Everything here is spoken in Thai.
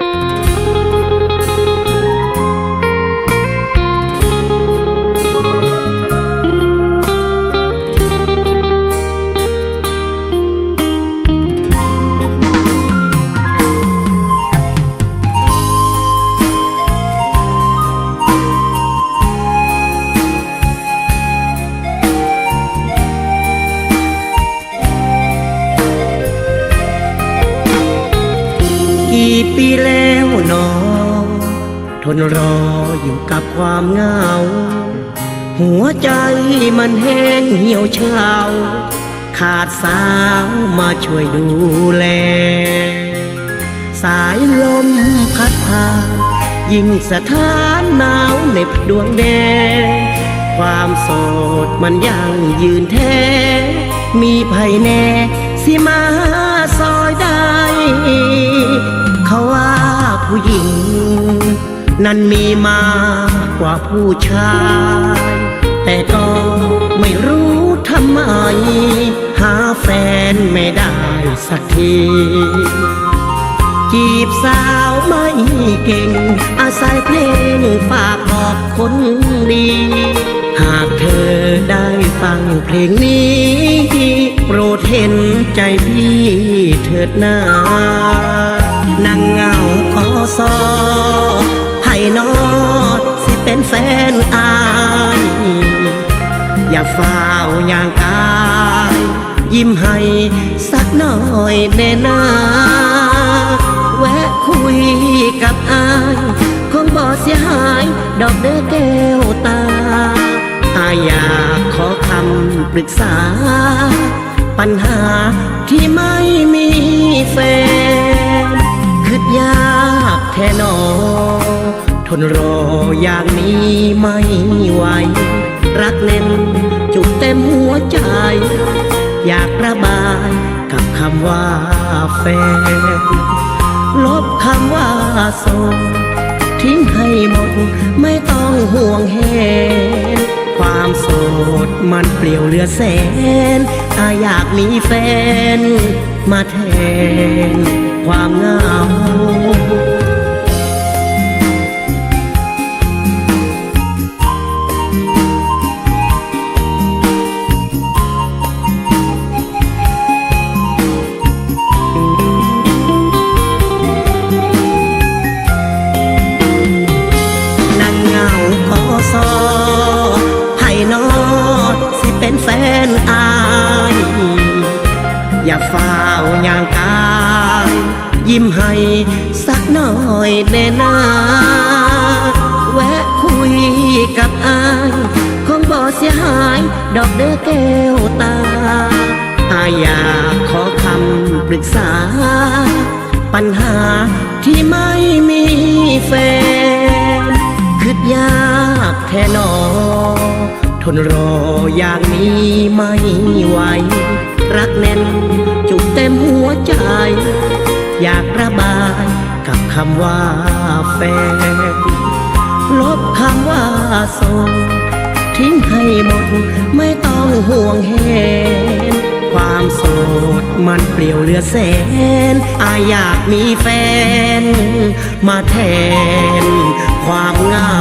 กี่ ปีแล้วหนอ ทนรออยู่กับความเหงา หัวใจมันแห้งเหี่ยวเฉาขาดสาวมาช่วยดูแล สายลมพัดพา ยิ่งสถานหนาวเหน็บดวงแดง ความโสดมันยังยืนแท้ มีภัยแน่สิมาซอยได้ ผู้หญิง นั้นมีมากกว่าผู้ชาย แต่ก็ไม่รู้ทำไม หาแฟนไม่ได้สักที จีบสาวไม่เก่ง อาศัยเพลงฝากบอกคนดี หากเธอได้ฟังเพลงนี้โปรดเห็นใจพี่เถิดหน้านั่งเงาข อซอให้นอดสิเป็นแฟนอาย อย่าฝ้าวอย่างกาย ยิ้มให้สักหน่อยแน่นาแวะคุยกับอายคงบ่เสียหาย ดอกเด้อแก้วตาอายอยากขอคำปรึกษา ปัญหาที่ไม่มีแฟน นรออย่างนี้ไม่ไหว รักแน่นจุกเต็มหัวใจ อยากระบายกับคำว่าแฟน ลบคำว่าโสดทิ้งให้หมดไม่ต้องห่วงแหนความโสดมันเปลี่ยวเหลือแสนอาอยากมีแฟน มาแทนความเหงา อย่าฝ้าวอย่างกายยิ้มให้สักหน่อยแน่นาแวะคุยกับอายคงบ่เสียหายดอกเด้อแก้วตาอายอยากขอคำปรึกษา ปัญหาที่ไม่มีแฟนคืดยากแท่นอทนรออย่างนี้ไม่ไหว รักแน่น จุกเต็มหัวใจ อยากระบายกับคำว่าแฟน ลบคำว่าโสดทิ้งให้หมด ไม่ต้องห่วงแหนความโสดมันเปลี่ยวเหลือแสนอาอยากมีแฟน มาแทนความเหงา